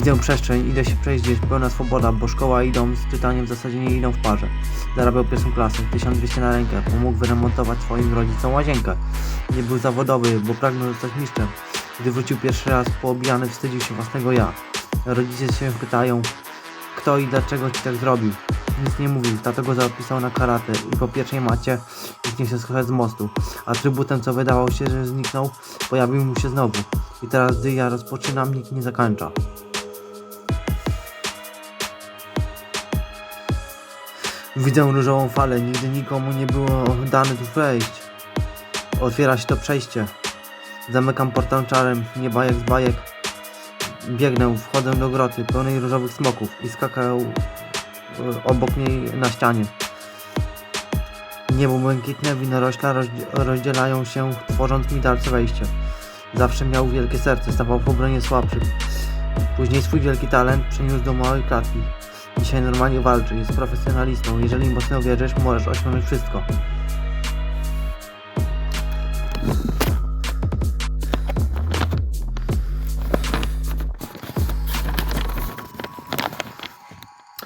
Widzę przestrzeń, idę się przejść gdzieś, pełna swoboda, bo szkoła idą z czytaniem w zasadzie nie idą w parze. Zarabiał pierwszą klasę, 1200 na rękę, pomógł wyremontować swoim rodzicom łazienkę. Nie był zawodowy, bo pragnął zostać mistrzem. Gdy wrócił pierwszy raz poobijany, wstydził się własnego ja. Rodzice się pytają, kto i dlaczego ci tak zrobił. Nic nie mówił, tato go zapisał na karate i po pierwszej macie zniknie się schować z mostu. Atrybutem, co wydawało się, że zniknął, pojawił mu się znowu. I teraz, gdy ja rozpoczynam, nikt nie zakończa. Widzę różową falę, nigdy nikomu nie było dane tu wejść. Otwiera się to przejście. Zamykam portal czarem, nie bajek z bajek. Biegnę, wchodzę do groty pełnej różowych smoków i skakał e, obok niej na ścianie. Niebo błękitne, winorośla rozdzie- rozdzielają się, tworząc mi dalsze wejście. Zawsze miał wielkie serce, stawał w obronie słabszych. Później swój wielki talent przeniósł do małej klatki. Dzisiaj normalnie walczy, jest profesjonalistą. Jeżeli mocno wierzysz, możesz osiągnąć wszystko.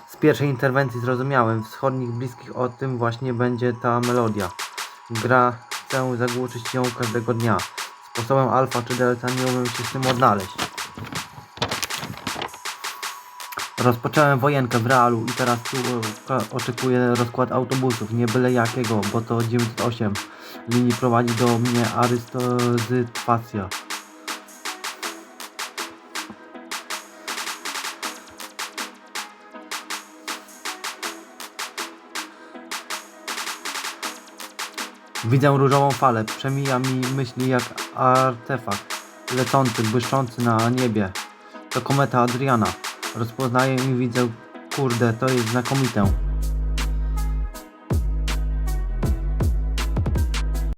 Z pierwszej interwencji zrozumiałem, wschodnich bliskich o tym właśnie będzie ta melodia. Gra, chcę zagłuczyć ją każdego dnia. Sposobem alfa czy delta nie umiem się z tym odnaleźć. Rozpocząłem wojenkę w realu i teraz tu e, oczekuję rozkład autobusów, nie byle jakiego, bo to 908 linii prowadzi do mnie arystozytwacja. Widzę różową falę, przemija mi myśli jak artefakt, lecący, błyszczący na niebie. To kometa Adriana. Rozpoznaję i widzę, kurde, to jest znakomite.